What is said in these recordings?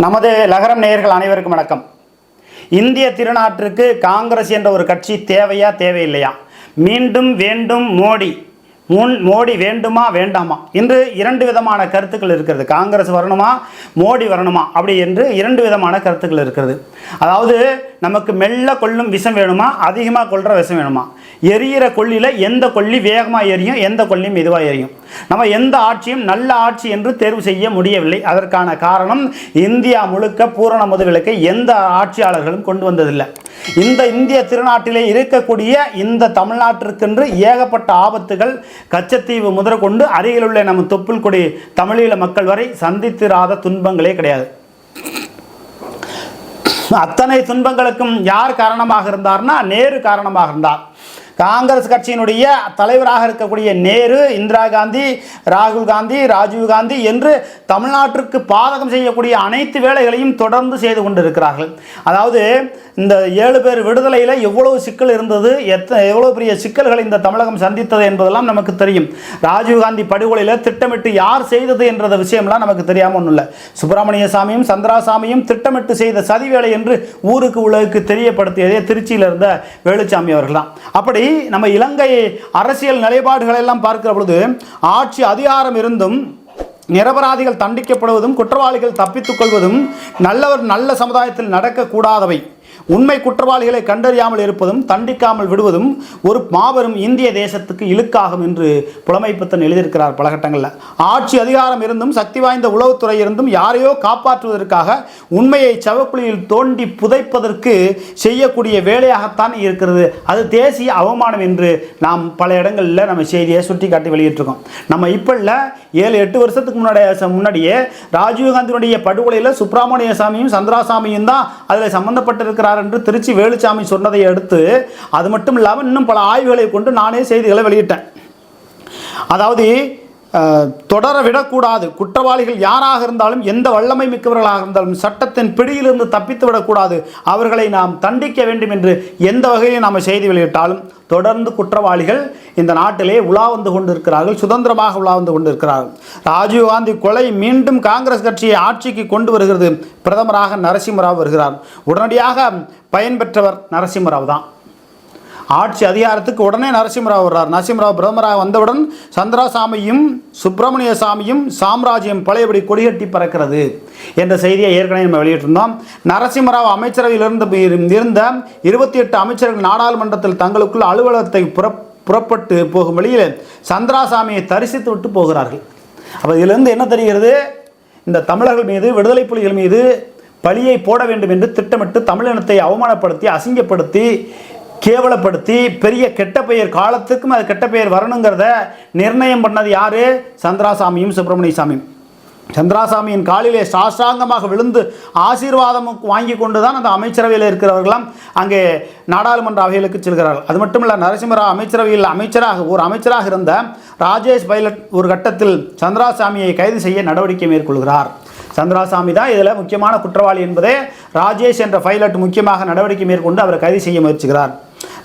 நமது லகரம் நேயர்கள் அனைவருக்கும் வணக்கம். இந்திய திருநாட்டிற்கு காங்கிரஸ் என்ற ஒரு கட்சி தேவையா தேவையில்லையா? மீண்டும் வேண்டும் மோடி. முன் மோடி வேண்டுமா வேண்டாமா? என்று இரண்டு விதமான கருத்துக்கள் இருக்கிறது. காங்கிரஸ் வரணுமா மோடி வரணுமா? அப்படி என்று இரண்டு விதமான கருத்துக்கள் இருக்கிறது. அதாவது நமக்கு மெல்ல கொள்ளும் விஷம் வேணுமா அதிகமாக கொள்கிற விஷம் வேணுமா? எரியிற கொள்ளியில் எந்த கொள்ளி வேகமாக எரியும் எந்த கொள்ளியும் மெதுவாக எரியும். நம்ம எந்த ஆட்சியும் நல்ல ஆட்சி என்று தேர்வு செய்ய முடியவில்லை. அதற்கான காரணம் இந்தியா முழுக்க பூரண முதல்விலக்கை எந்த ஆட்சியாளர்களும் கொண்டு வந்ததில்லை. இந்த இந்திய திருநாட்டிலே இருக்கக்கூடிய இந்த தமிழ்நாட்டிற்கென்று ஏகப்பட்ட ஆபத்துகள் கச்சத்தீவு முதற்கொண்டு அருகிலுள்ள நம்ம தொப்புள் கொடி தமிழீழ மக்கள் வரை சந்தித்திராத துன்பங்களே கிடையாது. அத்தனை துன்பங்களுக்கும் யார் காரணமாக இருந்தார்னா நேரு காரணமாக இருந்தார். காங்கிரஸ் கட்சியினுடைய தலைவராக இருக்கக்கூடிய நேரு இந்திரா காந்தி ராகுல் காந்தி ராஜீவ் காந்தி என்று தமிழ்நாட்டிற்கு பாதகம் செய்யக்கூடிய அனைத்து வேலைகளையும் தொடர்ந்து செய்து கொண்டிருக்கிறார்கள். அதாவது இந்த ஏழு பேர் விடுதலையில் எவ்வளவு சிக்கல் இருந்தது எத்த எவ்வளோ பெரிய சிக்கல்களை இந்த தமிழகம் சந்தித்தது என்பதெல்லாம் நமக்கு தெரியும். ராஜீவ் காந்தி படுகொலையில் திட்டமிட்டு யார் செய்தது என்ற விஷயம்லாம் நமக்கு தெரியாமல் ஒன்றும் இல்லை. சுப்பிரமணிய சாமியும் சந்திராசாமியும் திட்டமிட்டு செய்த சதி வேலை என்று ஊருக்கு உலகுக்கு தெரியப்படுத்தியதே திருச்சியில் இருந்த வேலுச்சாமி அவர்கள் தான் அப்படி நம்ம இலங்கை அரசியல் நிலைப்பாடுகளை எல்லாம் பார்க்கிற பொழுது ஆட்சி அதிகாரம் இருந்தும் நிரபராதிகள் தண்டிக்கப்படுவதும் குற்றவாளிகள் தப்பித்துக் கொள்வதும் நல்லவர் நல்ல சமுதாயத்தில் நடக்கக்கூடாதவை. உண்மை குற்றவாளிகளை கண்டறியாமல் இருப்பதும் தண்டிக்காமல் விடுவதும் ஒரு மாபெரும் இந்திய தேசத்துக்கு இழுக்காகும் என்று புலமைப்புத்தன் எழுதியிருக்கிறார் பல கட்டங்களில் ஆட்சி அதிகாரம் இருந்தும் சக்தி வாய்ந்த உளவுத்துறை இருந்தும் யாரையோ காப்பாற்றுவதற்காக உண்மையை சவக்குழியில் தோண்டி புதைப்பதற்கு செய்யக்கூடிய வேலையாகத்தான் இருக்கிறது. அது தேசிய அவமானம் என்று நாம் பல இடங்களில் நம்ம செய்தியை சுட்டி காட்டி வெளியிட்டிருக்கோம். நம்ம இப்போ இல்லை ஏழு எட்டு வருஷத்துக்கு முன்னாடியே முன்னாடியே ராஜீவ்காந்தியினுடைய படுகொலையில் சுப்பிரமணிய சாமியும் சந்திராசாமியும் தான் அதில் சம்மந்தப்பட்டிருக்கிறார் சம்பந்தப்பட்டிருக்கிறார் என்று திருச்சி வேலுச்சாமி சொன்னதை அடுத்து அது மட்டும் இல்லாமல் இன்னும் பல ஆய்வுகளை கொண்டு நானே செய்திகளை வெளியிட்டேன். அதாவது தொடர விடக்கூடாது குற்றவாளிகள் யாராக இருந்தாலும் எந்த வல்லமை மிக்கவர்களாக இருந்தாலும் சட்டத்தின் பிடியிலிருந்து தப்பித்து விடக்கூடாது அவர்களை நாம் தண்டிக்க வேண்டும் என்று எந்த வகையில் நாம் செய்தி வெளியிட்டாலும் தொடர்ந்து குற்றவாளிகள் இந்த நாட்டிலே உலா வந்து கொண்டிருக்கிறார்கள் சுதந்திரமாக உலா வந்து கொண்டிருக்கிறார்கள். ராஜீவ்காந்தி கொலை மீண்டும் காங்கிரஸ் கட்சியை ஆட்சிக்கு கொண்டு வருகிறது. பிரதமராக நரசிம்மராவ் வருகிறார். உடனடியாக பயன்பெற்றவர் நரசிம்மராவ் தான். ஆட்சி அதிகாரத்துக்கு உடனே நரசிம்மராவ் வர்றார். நரசிம்மராவ் பிரதமராக வந்தவுடன் சந்திராசாமியும் சுப்பிரமணிய சாமியும் சாம்ராஜ்யம் பழையபடி கொடிகட்டி பறக்கிறது என்ற செய்தியை ஏற்கனவே நம்ம வெளியிட்டிருந்தோம். நரசிம்மராவ் அமைச்சரவையிலிருந்து இருந்த இருபத்தி எட்டு அமைச்சர்கள் நாடாளுமன்றத்தில் தங்களுக்குள் அலுவலகத்தை புற புறப்பட்டு போகும் வழியில் சந்திராசாமியை தரிசித்து விட்டு போகிறார்கள். அப்போ இதிலிருந்து என்ன தெரிகிறது? இந்த தமிழர்கள் மீது விடுதலை புலிகள் மீது பழியை போட வேண்டும் என்று திட்டமிட்டு தமிழினத்தை அவமானப்படுத்தி அசிங்கப்படுத்தி கேவலப்படுத்தி பெரிய கெட்ட பெயர் காலத்துக்கும் அது கெட்ட பெயர் வரணுங்கிறத நிர்ணயம் பண்ணது யார்? சந்திராசாமியும் சுப்பிரமணிய சாமியும் சந்திராசாமியின் காலிலே சாஷ்டாங்கமாக விழுந்து ஆசீர்வாதம் வாங்கி கொண்டு தான் அந்த அமைச்சரவையில் இருக்கிறவர்களாம் அங்கே நாடாளுமன்ற அவைகளுக்கு செல்கிறார்கள். அது மட்டும் இல்லை நரசிம்மராவ் அமைச்சரவையில் அமைச்சராக ஒரு அமைச்சராக இருந்த ராஜேஷ் பைலட் ஒரு கட்டத்தில் சந்திராசாமியை கைது செய்ய நடவடிக்கை மேற்கொள்கிறார். சந்திராசாமி தான் இதில் முக்கியமான குற்றவாளி என்பதே ராஜேஷ் என்ற பைலட் முக்கியமாக நடவடிக்கை மேற்கொண்டு அவரை கைது செய்ய முயற்சிக்கிறார்.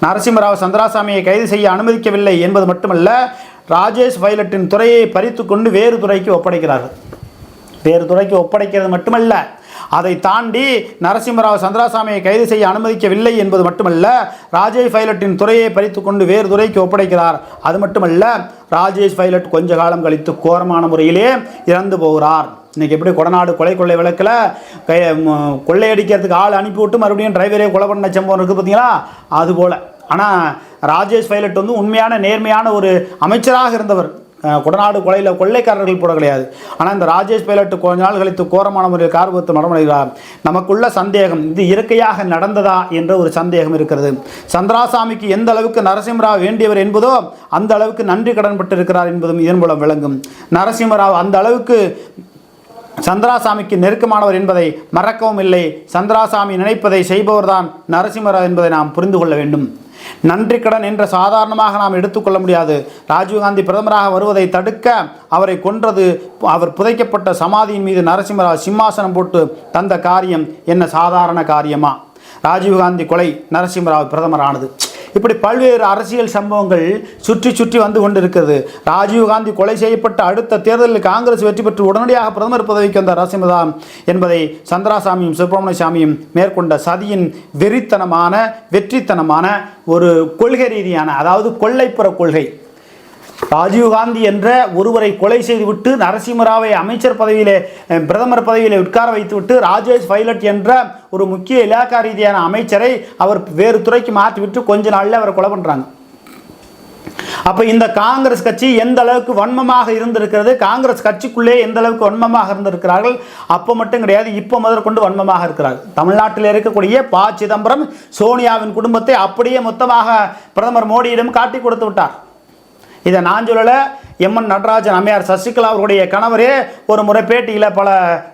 நரசிம்மராவ் சந்திராசாமியை கைது செய்ய அனுமதிக்கவில்லை என்பது மட்டுமல்ல ராஜேஷ் பைலட்டின் துறையை பறித்து கொண்டு வேறு துறைக்கு ஒப்படைக்கிறார்கள். வேறு துறைக்கு ஒப்படைக்கிறது மட்டுமல்ல அதை தாண்டி நரசிம்மராவ் சந்திராசாமியை கைது செய்ய அனுமதிக்கவில்லை என்பது மட்டுமல்ல ராஜேஷ் பைலட்டின் துறையை பறித்து கொண்டு வேறு துறைக்கு ஒப்படைக்கிறார். அது மட்டுமல்ல ராஜேஷ் பைலட் கொஞ்ச காலம் கழித்து கோரமான முறையிலே இறந்து போகிறார். இன்றைக்கி எப்படி கொடநாடு கொலை கொள்ளை விளக்கில் கை கொள்ளையடிக்கிறதுக்கு ஆள் அனுப்பிவிட்டு மறுபடியும் டிரைவரே கொலை பண்ண சம்பவம் இருக்குது பார்த்தீங்களா? அதுபோல் ஆனால் ராஜேஷ் பைலட் வந்து உண்மையான நேர்மையான ஒரு அமைச்சராக இருந்தவர். குடநாடு கொடநாடு கொலையில் கொள்ளைக்காரர்கள் போட கிடையாது. ஆனால் இந்த ராஜேஷ் பைலட் கொஞ்ச நாள் கழித்து கோரமான முறையில் கார்பத்து மரணமடைகிறார் நமக்குள்ள சந்தேகம் இது இயற்கையாக நடந்ததா என்ற ஒரு சந்தேகம் இருக்கிறது. சந்திராசாமிக்கு எந்த அளவுக்கு நரசிம்மராவ் வேண்டியவர் என்பதோ அந்த அளவுக்கு நன்றி கடன்பட்டிருக்கிறார் என்பதும் இதன் மூலம் விளங்கும். நரசிம்மராவ் அந்த அளவுக்கு சந்திராசாமிக்கு நெருக்கமானவர் என்பதை மறக்கவும் இல்லை. சந்திராசாமி நினைப்பதை செய்பவர்தான் நரசிம்மராவ் என்பதை நாம் புரிந்து கொள்ள வேண்டும். நன்றி கடன் என்ற சாதாரணமாக நாம் எடுத்துக்கொள்ள முடியாது. ராஜீவ்காந்தி பிரதமராக வருவதை தடுக்க அவரை கொன்றது அவர் புதைக்கப்பட்ட சமாதியின் மீது நரசிம்மராவ் சிம்மாசனம் போட்டு தந்த காரியம் என்ன சாதாரண காரியமா? ராஜீவ்காந்தி கொலை நரசிம்மராவ் பிரதமரானது. இப்படி பல்வேறு அரசியல் சம்பவங்கள் சுற்றி சுற்றி வந்து கொண்டிருக்கிறது. ராஜீவ்காந்தி கொலை செய்யப்பட்ட அடுத்த தேர்தலில் காங்கிரஸ் வெற்றி பெற்று உடனடியாக பிரதமர் பதவிக்கு வந்த ரசிமதா என்பதை சந்திராசாமியும் சுப்பிரமணிய சாமியும் மேற்கொண்ட சதியின் வெறித்தனமான வெற்றித்தனமான ஒரு கொள்கை ரீதியான அதாவது கொள்ளைப்புற கொள்கை. ராஜீவ்காந்தி என்ற ஒருவரை கொலை செய்துவிட்டு நரசிம்மராவை அமைச்சர் பதவியிலே பிரதமர் பதவியிலே உட்கார வைத்துவிட்டு ராஜேஷ் பைலட் என்ற ஒரு முக்கிய இலாக்கா ரீதியான அமைச்சரை அவர் வேறு துறைக்கு மாற்றிவிட்டு கொஞ்ச நாளில் அவரை கொலை பண்ணுறாங்க அப்போ இந்த காங்கிரஸ் கட்சி எந்த அளவுக்கு வன்மமாக இருந்திருக்கிறது காங்கிரஸ் கட்சிக்குள்ளே எந்த அளவுக்கு வன்மமாக இருந்திருக்கிறார்கள் அப்போ மட்டும் கிடையாது இப்போ முதற்கொண்டு வன்மமாக இருக்கிறார்கள். தமிழ்நாட்டில் இருக்கக்கூடிய ப சிதம்பரம் சோனியாவின் குடும்பத்தை அப்படியே மொத்தமாக பிரதமர் மோடியிடம் காட்டி கொடுத்து விட்டார். இதை நான் சொல்லலை. எம்என் நடராஜன் அம்மையார் சசிகலா அவருடைய கணவரே ஒரு முறை பேட்டியில் பல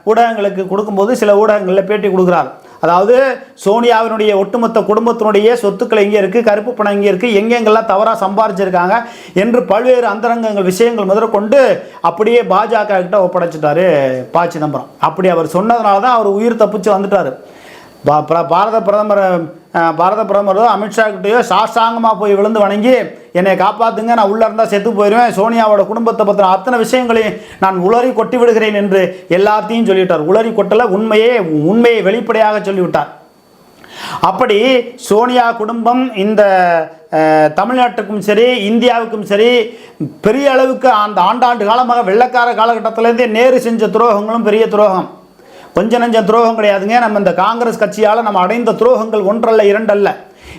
ஊடகங்களுக்கு கொடுக்கும்போது சில ஊடகங்களில் பேட்டி கொடுக்குறார். அதாவது சோனியாவினுடைய ஒட்டுமொத்த குடும்பத்தினுடைய சொத்துக்கள் எங்கே இருக்குது கருப்பு பணம் எங்கே இருக்குது எங்கெங்கெல்லாம் தவறாக சம்பாரிச்சிருக்காங்க என்று பல்வேறு அந்தரங்கங்கள் விஷயங்கள் முதற்கொண்டு அப்படியே பாஜக கிட்ட ஒப்படைச்சிட்டாரு ப சிதம்பரம். அப்படி அவர் சொன்னதுனால தான் அவர் உயிர் தப்பிச்சு வந்துட்டார். பா- பிர- பாரத பிரதமர் பாரத பிரதமரோ அமித்ஷாக்கிட்டேயோ சாஷ்டாங்கமாக போய் விழுந்து வணங்கி என்னை காப்பாத்துங்க நான் உள்ளே இருந்தால் செத்து போயிடுவேன் சோனியாவோட குடும்பத்தை பற்றின அத்தனை விஷயங்களையும் நான் உளறி கொட்டி விடுகிறேன் என்று எல்லாத்தையும் சொல்லிவிட்டார். உளறி கொட்டல உண்மையே உண்மையை வெளிப்படையாக சொல்லிவிட்டார். அப்படி சோனியா குடும்பம் இந்த தமிழ்நாட்டுக்கும் சரி இந்தியாவுக்கும் சரி பெரிய அளவுக்கு அந்த ஆண்டாண்டு காலமாக வெள்ளக்கார காலகட்டத்திலேருந்தே நேரு செஞ்ச துரோகங்களும் பெரிய துரோகம். கொஞ்ச நஞ்ச துரோகம் கிடையாதுங்க. நம்ம இந்த காங்கிரஸ் கட்சியால் நம்ம அடைந்த துரோகங்கள் ஒன்றல்ல இரண்டல்ல.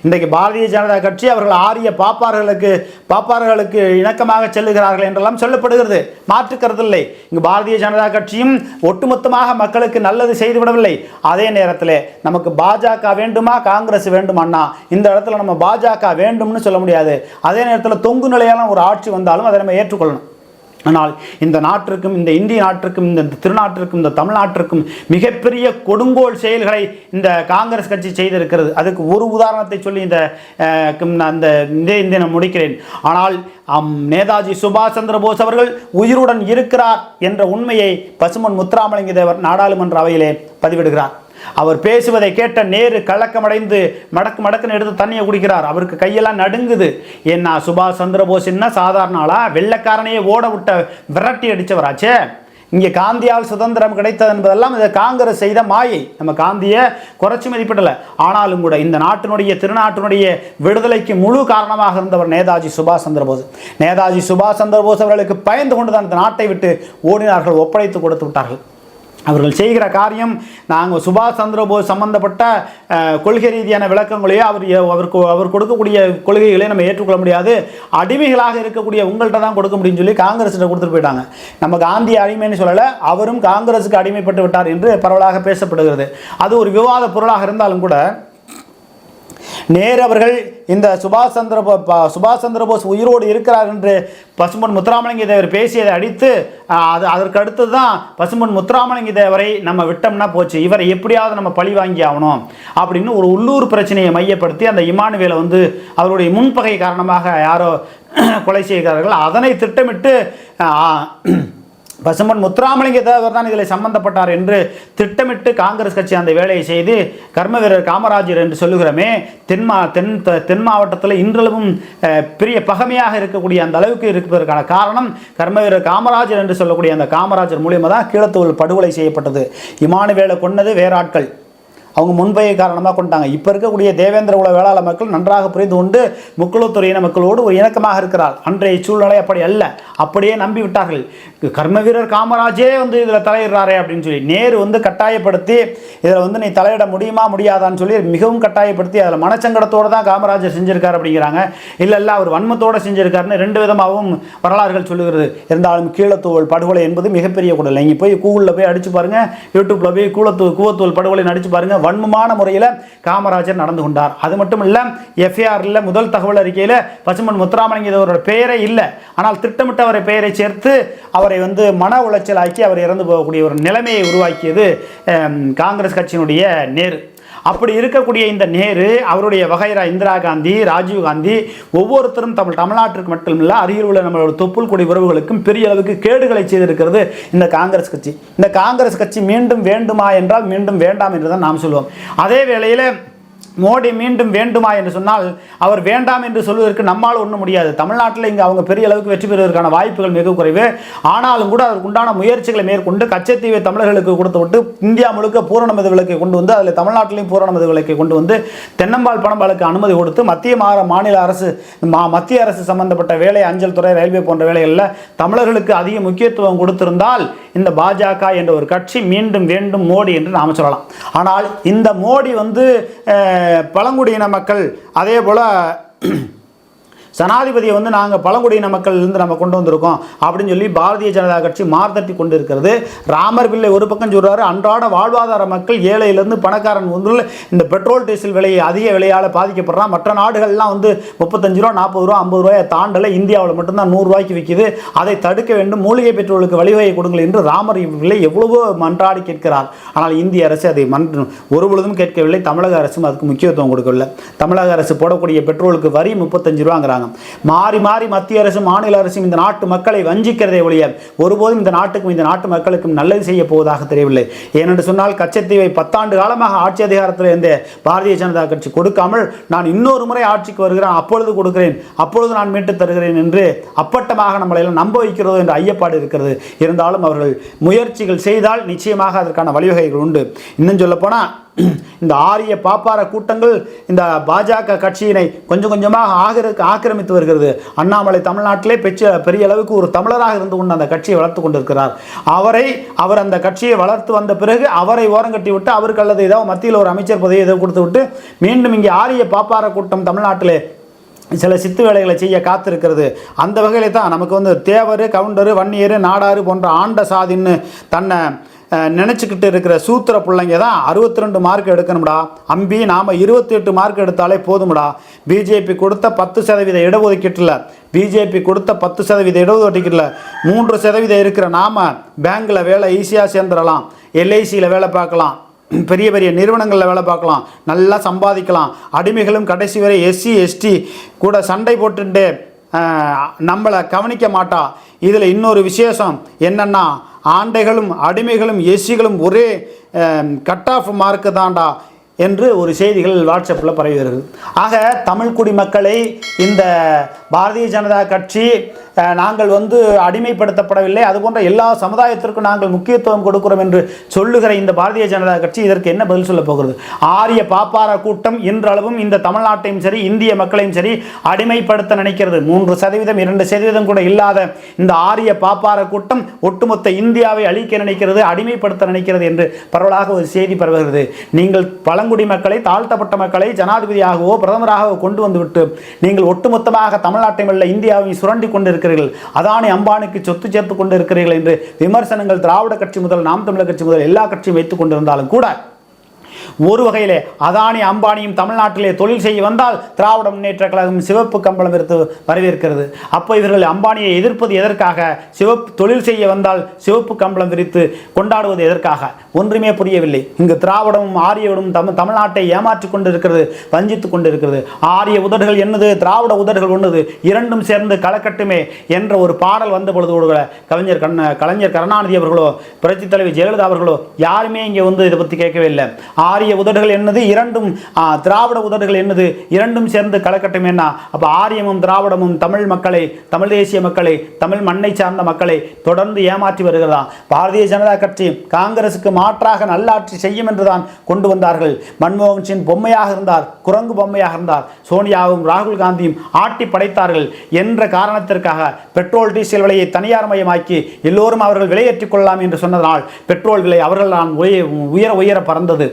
இன்றைக்கு பாரதிய ஜனதா கட்சி அவர்கள் ஆரிய பாப்பார்களுக்கு பாப்பார்களுக்கு இணக்கமாக செல்லுகிறார்கள் என்றெல்லாம் சொல்லப்படுகிறது. மாற்றுக்கருதில்லை. இங்கு பாரதிய ஜனதா கட்சியும் ஒட்டுமொத்தமாக மக்களுக்கு நல்லது செய்துவிடவில்லை. அதே நேரத்தில் நமக்கு பாஜக வேண்டுமா காங்கிரஸ் வேண்டுமாண்ணா? இந்த இடத்துல நம்ம பாஜக வேண்டும்னு சொல்ல முடியாது. அதே நேரத்தில் தொங்கு நிலையான ஒரு ஆட்சி வந்தாலும் அதை நம்ம ஏற்றுக்கொள்ளணும். ஆனால் இந்த நாட்டிற்கும் இந்த இந்திய நாட்டிற்கும் இந்த திருநாட்டிற்கும் இந்த தமிழ்நாட்டிற்கும் மிகப்பெரிய கொடுங்கோல் செயல்களை இந்த காங்கிரஸ் கட்சி செய்திருக்கிறது. அதுக்கு ஒரு உதாரணத்தை சொல்லி இந்த கும்- அந்த இந்த இந்திய நான் முடிக்கிறேன். ஆனால் அம், நேதாஜி சுபாஷ் சந்திர போஸ் அவர்கள் உயிருடன் இருக்கிறார் என்ற உண்மையை பசுமன் முத்துராமலிங்க தேவர் நாடாளுமன்ற அவையிலே பதிவிடுகிறார். அவர் பேசுவதை கேட்ட நேரு கலக்கமடைந்து மடக்கு மடக்குன்னு எடுத்து தண்ணியை குடிக்கிறார். அவருக்கு கையெல்லாம் நடுங்குது. ஏன்னா சுபாஷ் சந்திரபோஸ் என்ன சாதாரண ஆளா? வெள்ளைக்காரனையே ஓட விட்ட விரட்டி அடித்தவராச்சே இங்கே காந்தியால் சுதந்திரம் கிடைத்தது என்பதெல்லாம் இந்த காங்கிரஸ் செய்த மாயை. நம்ம காந்தியை குறைச்சி மதிப்பிடலை. ஆனாலும் கூட இந்த நாட்டினுடைய திருநாட்டினுடைய விடுதலைக்கு முழு காரணமாக இருந்தவர் நேதாஜி சுபாஷ் சந்திரபோஸ். நேதாஜி சுபாஷ் சந்திரபோஸ் அவர்களுக்கு பயந்து கொண்டு தான் இந்த நாட்டை விட்டு ஓடினார்கள் ஒப்படைத்து கொடுத்து விட்டார்கள். அவர்கள் செய்கிற காரியம் நாங்கள் சுபாஷ் சந்திரபோஸ் சம்பந்தப்பட்ட கொள்கை ரீதியான விளக்கங்களையோ அவர் அவருக்கு அவர் கொடுக்கக்கூடிய கொள்கைகளை நம்ம ஏற்றுக்கொள்ள முடியாது. அடிமைகளாக இருக்கக்கூடிய உங்கள்கிட்ட தான் கொடுக்க முடியும்னு சொல்லி காங்கிரஸ்கிட்ட கொடுத்துட்டு போயிட்டாங்க. நம்ம காந்தி அடிமைன்னு சொல்லலை அவரும் காங்கிரஸுக்கு அடிமைப்பட்டு விட்டார் என்று பரவலாக பேசப்படுகிறது. அது ஒரு விவாத பொருளாக இருந்தாலும் கூட நேரு அவர்கள் இந்த சுபாஷ் சந்திர சுபாஷ் சந்திர போஸ் உயிரோடு இருக்கிறார் என்று பசும்பொன் முத்துராமலிங்க தேவர் பேசியதை அடித்து அது அதற்கு அடுத்து தான் பசும்பொன் முத்துராமலிங்க தேவரை நம்ம விட்டோம்னா போச்சு. இவரை எப்படியாவது நம்ம பழி வாங்கி ஆகணும் அப்படின்னு ஒரு உள்ளூர் பிரச்சனையை மையப்படுத்தி அந்த இமானுவேலை வந்து அவருடைய முன்பகை காரணமாக யாரோ கொலை செய்கிறார்கள். அதனை திட்டமிட்டு பசும்பன் முத்துராமலிங்க தேவர் தான் இதில் சம்பந்தப்பட்டார் என்று திட்டமிட்டு காங்கிரஸ் கட்சி அந்த வேலையை செய்து கர்ம வீரர் காமராஜர் என்று சொல்லுகிறோமே தென் மா தென் தென் மாவட்டத்தில் இன்றளவும் பெரிய பகமையாக இருக்கக்கூடிய அந்த அளவுக்கு இருப்பதற்கான காரணம் கர்ம வீரர் காமராஜர் என்று சொல்லக்கூடிய அந்த காமராஜர் மூலியமாக தான் கீழத்தூள் படுகொலை செய்யப்பட்டது. இமானுவேலை கொன்னது வேற ஆட்கள் அவங்க முன்பையை காரணமாக கொண்டாங்க. இப்போ இருக்கக்கூடிய தேவேந்திர குல வேளாள மக்கள் நன்றாக புரிந்து கொண்டு முக்குளத்துறையின மக்களோடு ஒரு இணக்கமாக இருக்கிறார். அன்றைய சூழ்நிலை அப்படி அல்ல. அப்படியே நம்பி விட்டார்கள். கர்ம வீரர் காமராஜே வந்து இதில் தலையிடுறாரே அப்படின்னு சொல்லி நேரு வந்து கட்டாயப்படுத்தி இதில் வந்து நீ தலையிட முடியுமா முடியாதான்னு சொல்லி மிகவும் கட்டாயப்படுத்தி அதில் மனச்சங்கடத்தோடு தான் காமராஜர் செஞ்சிருக்கார் அப்படிங்கிறாங்க. இல்லை இல்லை அவர் வன்மத்தோடு செஞ்சிருக்காருன்னு ரெண்டு விதமாகவும் வரலாறுகள் சொல்லுகிறது. இருந்தாலும் கீழத்தூவல் படுகொலை என்பது மிகப்பெரிய குடல். நீங்கள் போய் கூகுளில் போய் அடிச்சு பாருங்க யூடியூப்ல போய் கூலத்தூ கூவத்தூள் படுகொலை அடிச்சு பாருங்க வன்மமான முறையில் காமராஜர் நடந்து கொண்டார். அது மட்டும் இல்லை எஃப்ஐஆரில் முதல் தகவல் அறிக்கையில் பசுமன் முத்துராமலிங்க தேவரோட பெயரே இல்லை. ஆனால் திட்டமிட்ட அவரை பெயரை சேர்த்து அவரை வந்து மன உளைச்சலாக்கி அவர் இறந்து போகக்கூடிய ஒரு நிலைமையை உருவாக்கியது காங்கிரஸ் கட்சியினுடைய நேரு. அப்படி இருக்கக்கூடிய இந்த நேரு அவருடைய வகைரா இந்திரா காந்தி ராஜீவ் காந்தி ஒவ்வொருத்தரும் தமிழ் தமிழ்நாட்டிற்கு மட்டுமில்ல அருகில் உள்ள நம்மளோட தொப்புள் கொடி உறவுகளுக்கும் பெரிய அளவுக்கு கேடுகளை செய்திருக்கிறது இந்த காங்கிரஸ் கட்சி. இந்த காங்கிரஸ் கட்சி மீண்டும் வேண்டுமா என்றால் மீண்டும் வேண்டாம் என்று தான் நாம் சொல்லுவோம். அதே வேளையில் மோடி மீண்டும் வேண்டுமா என்று சொன்னால் அவர் வேண்டாம் என்று சொல்வதற்கு நம்மால் ஒன்றும் முடியாது. தமிழ்நாட்டில் இங்கே அவங்க பெரிய அளவுக்கு வெற்றி பெறுவதற்கான வாய்ப்புகள் மிக குறைவு. ஆனாலும் கூட அதற்குண்டான முயற்சிகளை மேற்கொண்டு கச்சத்தீவை தமிழர்களுக்கு கொடுத்து விட்டு இந்தியா முழுக்க பூரணமது விலக்கை கொண்டு வந்து அதில் தமிழ்நாட்டிலையும் பூரணமது விலக்கை கொண்டு வந்து தென்னம்பால் பணம்பாலுக்கு அனுமதி கொடுத்து மத்திய மாற மாநில அரசு மா மத்திய அரசு சம்பந்தப்பட்ட வேலை அஞ்சல் துறை ரயில்வே போன்ற வேலைகளில் தமிழர்களுக்கு அதிக முக்கியத்துவம் கொடுத்திருந்தால் இந்த பாஜக என்ற ஒரு கட்சி மீண்டும் வேண்டும் மோடி என்று நாம் சொல்லலாம். ஆனால் இந்த மோடி வந்து பழங்குடியின மக்கள் அதே போல் ஜனாதிபதியை வந்து நாங்கள் பழங்குடியின மக்கள்லேருந்து நம்ம கொண்டு வந்திருக்கோம் அப்படின்னு சொல்லி பாரதிய ஜனதா கட்சி மார்த்தட்டி கொண்டு இருக்கிறது ராமர் பிள்ளை ஒரு பக்கம் சொல்கிறாரு அன்றாட வாழ்வாதார மக்கள் ஏழையிலேருந்து பணக்காரன் வந்து இந்த பெட்ரோல் டீசல் விலையை அதிக விலையால் பாதிக்கப்படுறான் மற்ற நாடுகள்லாம் வந்து முப்பத்தஞ்சு ரூபா நாற்பது ரூபா ஐம்பது ரூபாயை தாண்டலை. இந்தியாவில் மட்டும்தான் நூறுரூவாய்க்கு விற்கிது அதை தடுக்க வேண்டும். மூலிகை பெட்ரோலுக்கு வழிவகை கொடுங்கள் என்று ராமர் விலை எவ்வளவோ மன்றாடி கேட்கிறார். ஆனால் இந்திய அரசு அதை மன் ஒருபொழுதும் கேட்கவில்லை. தமிழக அரசும் அதுக்கு முக்கியத்துவம் கொடுக்கவில்லை. தமிழக அரசு போடக்கூடிய பெட்ரோலுக்கு வரி முப்பத்தஞ்சு ரூபாங்கிறாங்க. மாறி மாறி மத்திய அரசும் மாநில அரசும் இந்த நாட்டு மக்களை வஞ்சிக்கிறதே ஒழிய ஒருபோதும் இந்த நாட்டுக்கும் இந்த நாட்டு மக்களுக்கும் நல்லது செய்ய போவதாக தெரியவில்லை. ஏனென்று சொன்னால் கச்சத்தீவை பத்தாண்டு காலமாக ஆட்சி அதிகாரத்தில் இருந்த பாரதிய ஜனதா கட்சி கொடுக்காமல் நான் இன்னொரு முறை ஆட்சிக்கு வருகிறேன் அப்பொழுது கொடுக்கிறேன் அப்பொழுது நான் மீட்டு தருகிறேன் என்று அப்பட்டமாக நம்மளை எல்லாம் நம்ப வைக்கிறதோ என்ற ஐயப்பாடு இருக்கிறது. இருந்தாலும் அவர்கள் முயற்சிகள் செய்தால் நிச்சயமாக அதற்கான வழிவகைகள் உண்டு. இன்னும் சொல்லப்போனால் இந்த ஆரிய பாப்பார கூட்டங்கள் இந்த பாஜக கட்சியினை கொஞ்சம் கொஞ்சமாக ஆகிருக்கு ஆக்கிரமித்து வருகிறது. அண்ணாமலை தமிழ்நாட்டிலே பெற்ற பெரிய அளவுக்கு ஒரு தமிழராக இருந்து கொண்டு அந்த கட்சியை வளர்த்து கொண்டிருக்கிறார். அவரை அவர் அந்த கட்சியை வளர்த்து வந்த பிறகு அவரை ஓரங்கட்டி விட்டு அவருக்கு அல்லது ஏதோ மத்தியில் ஒரு அமைச்சர் பதவியை ஏதோ கொடுத்து விட்டு மீண்டும் இங்கே ஆரிய பாப்பார கூட்டம் தமிழ்நாட்டிலே சில சித்து வேலைகளை செய்ய காத்திருக்கிறது. அந்த வகையில் தான் நமக்கு வந்து தேவர் கவுண்டரு வன்னியர் நாடாறு போன்ற ஆண்ட சாதின்னு தன்னை நினச்சிக்கிட்டு இருக்கிற சூத்திர பிள்ளைங்க தான் அறுபத்தி ரெண்டு மார்க் எடுக்கணும்டா. அம்பி நாம் இருபத்தி எட்டு மார்க் எடுத்தாலே போதும்டா. பிஜேபி கொடுத்த பத்து சதவீத இடஒதுக்கீட்டில் பிஜேபி கொடுத்த பத்து சதவீத இடஒதுக்கீட்டில் மூன்று சதவீதம் இருக்கிற நாம் பேங்க்கில் வேலை ஈஸியாக சேர்ந்துடலாம். எல்ஐசியில் வேலை பார்க்கலாம். பெரிய பெரிய நிறுவனங்களில் வேலை பார்க்கலாம். நல்லா சம்பாதிக்கலாம். அடிமைகளும் கடைசி வரை எஸ்சி எஸ்டி கூட சண்டை போட்டுட்டு நம்மளை கவனிக்க மாட்டா. இதில் இன்னொரு விசேஷம் என்னென்னா ஆண்டைகளும் அடிமைகளும் எஸ்சிகளும் ஒரே கட் ஆஃப் மார்க்கு தான்டா என்று ஒரு செய்திகள் வாட்ஸ்அப்பில் பரவி வருகிறது. ஆக தமிழ் குடிமக்களை இந்த பாரதிய ஜனதா கட்சி நாங்கள் வந்து அடிமைப்படுத்தப்படவில்லை. அதுபோன்ற எல்லா சமுதாயத்திற்கும் நாங்கள் முக்கியத்துவம் கொடுக்கிறோம் என்று சொல்லுகிற இந்த பாரதிய ஜனதா கட்சி இதற்கு என்ன பதில் சொல்ல போகிறது? ஆரிய பாப்பார கூட்டம் இன்றளவும் இந்த தமிழ்நாட்டையும் சரி இந்திய மக்களையும் சரி அடிமைப்படுத்த நினைக்கிறது. மூன்று சதவீதம் இரண்டு சதவீதம் கூட இல்லாத இந்த ஆரிய பாப்பார கூட்டம் ஒட்டுமொத்த இந்தியாவை அழிக்க நினைக்கிறது அடிமைப்படுத்த நினைக்கிறது என்று பரவலாக ஒரு செய்தி பரவுகிறது. நீங்கள் பழங்குடி மக்களை தாழ்த்தப்பட்ட மக்களை ஜனாதிபதியாகவோ பிரதமராகவோ கொண்டு வந்துவிட்டு நீங்கள் ஒட்டுமொத்தமாக தமிழ்நாட்டை உள்ள இந்தியாவை சுரண்டி கொண்டிருக்க கொண்டிருக்கிறீர்கள். அதானி அம்பானிக்கு சொத்து சேர்த்து கொண்டு இருக்கிறீர்கள் என்று விமர்சனங்கள் திராவிட கட்சி முதல் நாம் தமிழர் கட்சி முதல் எல்லா கட்சியும் வைத்துக் கொண்டிருந்தாலும் கூட ஒரு வகையிலே அதானி அம்பானியும் தமிழ்நாட்டிலே தொழில் செய்ய வந்தால் திராவிட முன்னேற்ற கழகம் சிவப்பு கம்பளம் எடுத்து வரவேற்கிறது. அப்போ இவர்கள் அம்பானியை எதிர்ப்பது எதற்காக? சிவப்பு தொழில் செய்ய வந்தால் சிவப்பு கம்பளம் விரித்து கொண்டாடுவது எதற்காக? ஒன்றுமே புரியவில்லை. இங்கு திராவிடமும் ஆரியவிடும் தமிழ் தமிழ்நாட்டை ஏமாற்றிக் கொண்டிருக்கிறது வஞ்சித்து கொண்டிருக்கிறது. ஆரிய உதடுகள் என்னது? திராவிட உதடுகள் ஒன்றுது இரண்டும் சேர்ந்து கலக்கட்டுமே என்ற ஒரு பாடல் வந்த பொழுது கூட கவிஞர் கண்ண கலைஞர் கருணாநிதி அவர்களோ புரட்சித் தலைவர் ஜெயலலிதா அவர்களோ யாருமே இங்கே வந்து இதை பற்றி கேட்கவே இல்லை. ஆரிய உதடுகள் என்னது? இரண்டும் திராவிட உதடுகள் என்னது? இரண்டும் சேர்ந்து கலக்கட்டும் என்ன? அப்போ ஆரியமும் திராவிடமும் தமிழ் மக்களை தமிழ் தேசிய மக்களை தமிழ் மண்ணை சார்ந்த மக்களை தொடர்ந்து ஏமாற்றி வருகிறதா? பாரதிய ஜனதா கட்சி காங்கிரசுக்கு மாற்றாக நல்லாட்சி செய்யும் என்றுதான் கொண்டு வந்தார்கள். மன்மோகன் சிங் பொம்மையாக இருந்தார் குரங்கு பொம்மையாக இருந்தார் சோனியாவும் ராகுல் காந்தியும் ஆட்டி படைத்தார்கள் என்ற காரணத்திற்காக பெட்ரோல் டீசல் விலையை தனியார் மயமாக்கி எல்லோரும் அவர்கள் விலையேற்றிக் கொள்ளலாம் என்று சொன்னதனால் பெட்ரோல் விலை அவர்கள் நான் உயர உயர பறந்தது.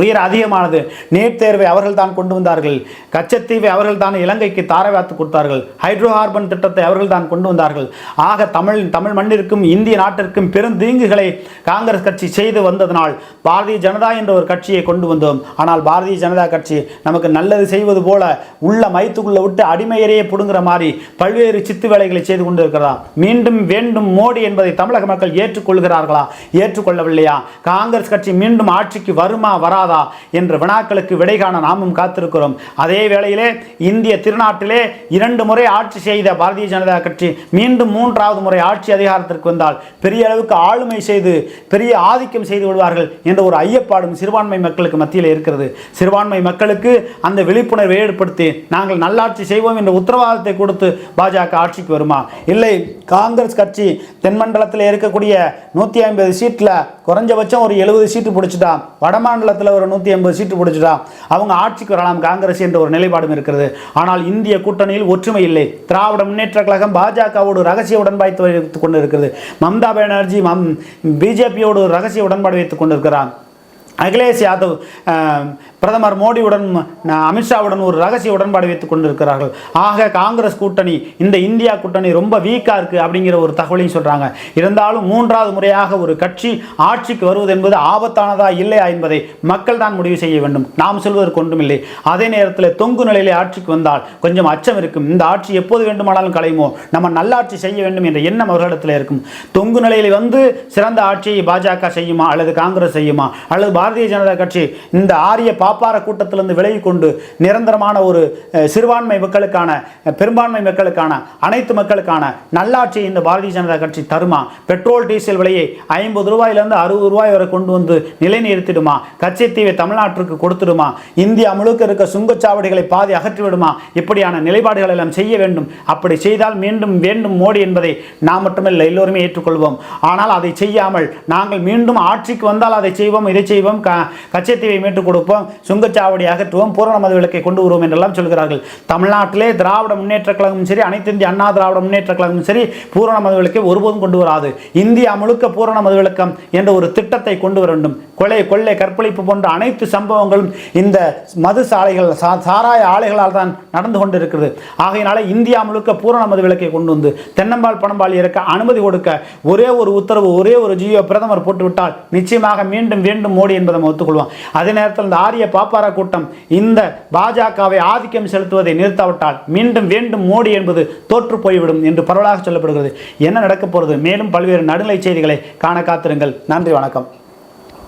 உயர் அதிகமானது. நீட் தேர்வை அவர்கள் தான் கொண்டு வந்தார்கள். கச்சத்தீவை அவர்கள் தான் இலங்கைக்கு தாரவாத்து கொடுத்தார்கள். ஹைட்ரோ கார்பன் திட்டத்தை அவர்கள் தான் கொண்டு வந்தார்கள். ஆக தமிழ் தமிழ் மண்ணிற்கும் இந்திய நாட்டிற்கும் பெருந்தீங்குகளை காங்கிரஸ் கட்சி செய்து வந்ததனால் பாரதிய ஜனதா என்ற ஒரு கட்சியை கொண்டு வந்தோம். ஆனால் பாரதிய ஜனதா கட்சி நமக்கு நல்லது செய்வது போல உள்ள மைத்துக்குள்ளே விட்டு அடிமையரையே பிடுங்குற மாதிரி பல்வேறு சித்து வேலைகளை செய்து கொண்டிருக்கிறதா? மீண்டும் வேண்டும் மோடி என்பதை தமிழக மக்கள் ஏற்றுக்கொள்கிறார்களா? ஏற்றுக்கொள்ளவில்லையா? காங்கிரஸ் கட்சி மீண்டும் ஆட்சிக்கு வருமா வரா கூடாதா என்ற வினாக்களுக்கு விடை காண நாமும் காத்திருக்கிறோம். அதே வேளையிலே இந்திய திருநாட்டிலே இரண்டு முறை ஆட்சி செய்த பாரதிய ஜனதா கட்சி மீண்டும் மூன்றாவது முறை ஆட்சி அதிகாரத்திற்கு வந்தால் பெரிய அளவுக்கு ஆளுமை செய்து பெரிய ஆதிக்கம் செய்து விடுவார்கள் என்ற ஒரு ஐயப்பாடும் சிறுபான்மை மக்களுக்கு மத்தியில் இருக்கிறது. சிறுபான்மை மக்களுக்கு அந்த விழிப்புணர்வை ஏற்படுத்தி நாங்கள் நல்லாட்சி செய்வோம் என்ற உத்தரவாதத்தை கொடுத்து பாஜக ஆட்சிக்கு வருமா? இல்லை காங்கிரஸ் கட்சி தென்மண்டலத்தில் இருக்கக்கூடிய நூற்றி ஐம்பது சீட்டில் குறைஞ்சபட்சம் ஒரு எழுபது சீட்டு பிடிச்சிட்டான். வடமாநிலத்தில் ஒரு நூற்றி ஐம்பது சீட்டு பிடிச்சிட்டா அவங்க ஆட்சிக்கு வரலாம் காங்கிரஸ் என்ற ஒரு நிலைப்பாடும் இருக்கிறது. ஆனால் இந்திய கூட்டணியில் ஒற்றுமை இல்லை. திராவிட முன்னேற்ற கழகம் பாஜகவோடு ரகசிய உடன்பாடு வைத்துக் கொண்டிருக்கிறது. மம்தா பானர்ஜி மம் பிஜேபியோடு ரகசிய உடன்பாடு வைத்துக் கொண்டிருக்கிறான் அகிலேஷ் யாதவ் பிரதமர் மோடியுடன் அமித்ஷாவுடன் ஒரு ரகசிய உடன்பாடு வைத்துக் கொண்டிருக்கிறார்கள். ஆக காங்கிரஸ் கூட்டணி இந்த இந்தியா கூட்டணி ரொம்ப வீக்காக இருக்குது அப்படிங்கிற ஒரு தகவலையும் சொல்கிறாங்க இருந்தாலும் மூன்றாவது முறையாக ஒரு கட்சி ஆட்சிக்கு வருவது என்பது ஆபத்தானதா இல்லையா என்பதை மக்கள் தான் முடிவு செய்ய வேண்டும். நாம் சொல்வதற்கு ஒன்றுமில்லை அதே நேரத்தில் தொங்கு நிலையிலே ஆட்சிக்கு வந்தால் கொஞ்சம் அச்சம் இருக்கும். இந்த ஆட்சி எப்போது வேண்டுமானாலும் கலையுமோ நம்ம நல்லாட்சி செய்ய வேண்டும் என்ற எண்ணம் அவர்களிடத்தில் இருக்கும். தொங்கு நிலையில் வந்து சிறந்த ஆட்சியை பாஜக செய்யுமா அல்லது காங்கிரஸ் செய்யுமா அல்லது பாரதிய ஜனதா கட்சி இந்த ஆரிய வியாபார கூட்டத்திலிருந்து விலகி கொண்டு நிரந்தரமான ஒரு சிறுபான்மை மக்களுக்கான பெரும்பான்மை மக்களுக்கான அனைத்து மக்களுக்கான நல்லாட்சியை இந்த பாரதிய ஜனதா கட்சி தருமா? பெட்ரோல் டீசல் விலையை ஐம்பது ரூபாயிலிருந்து அறுபது ரூபாய் வரை கொண்டு வந்து நிலைநிறுத்திடுமா? கச்சத்தீவை தமிழ்நாட்டிற்கு கொடுத்துடுமா? இந்தியா முழுக்க இருக்க சுங்கச்சாவடிகளை பாதி அகற்றிவிடுமா? இப்படியான நிலைப்பாடுகள் எல்லாம் செய்ய வேண்டும். அப்படி செய்தால் மீண்டும் வேண்டும் மோடி என்பதை நாம் மட்டுமல்ல எல்லோருமே ஏற்றுக்கொள்வோம். ஆனால் அதை செய்யாமல் நாங்கள் மீண்டும் ஆட்சிக்கு வந்தால் அதை செய்வோம் இதை செய்வோம் க கச்சத்தீவை மீட்டுக் கொடுப்போம். சுங்கச்சாவடி அகற்றுவோம் பூரண மத விளக்கை கொண்டு வருவோம் என்றெல்லாம் சொல்கிறார்கள். தமிழ்நாட்டிலே திராவிட முன்னேற்ற கழகமும் சரி அனைத்து இந்திய அண்ணா திராவிட முன்னேற்ற கழகமும் சரி பூரண மத விளக்கை ஒருபோதும் கொண்டு வராது. இந்தியா முழுக்க பூரண மத விளக்கம் என்ற ஒரு திட்டத்தை கொண்டு வர வேண்டும். கொலை கொள்ளை கற்பழிப்பு போன்ற அனைத்து சம்பவங்களும் இந்த மது சாலைகள் சா- சாராய ஆலைகளால் தான் நடந்து கொண்டிருக்கிறது. ஆகையினால இந்தியா முழுக்க பூரண மது விளக்கை கொண்டு வந்து தென்னம்பால் பணம்பால் இருக்க அனுமதி கொடுக்க ஒரே ஒரு உத்தரவு ஒரே ஒரு ஜியோ பிரதமர் போட்டுவிட்டால் நிச்சயமாக மீண்டும் வேண்டும் மோடி என்பதை ஒத்துக்கொள்வோம். அதே நேரத்தில் இந்த ஆரிய பாப்பாரா கூட்டம். இந்த பாஜகவை ஆதிக்கம் செலுத்துவதை நிறுத்தாவிட்டால் மீண்டும் வேண்டும் மோடி என்பது தோற்று போய்விடும் என்று பரவலாக சொல்லப்படுகிறது. என்ன நடக்கப் போகிறது? மேலும் பல்வேறு நடுநிலை செய்திகளை காண காத்திருங்கள். நன்றி வணக்கம்.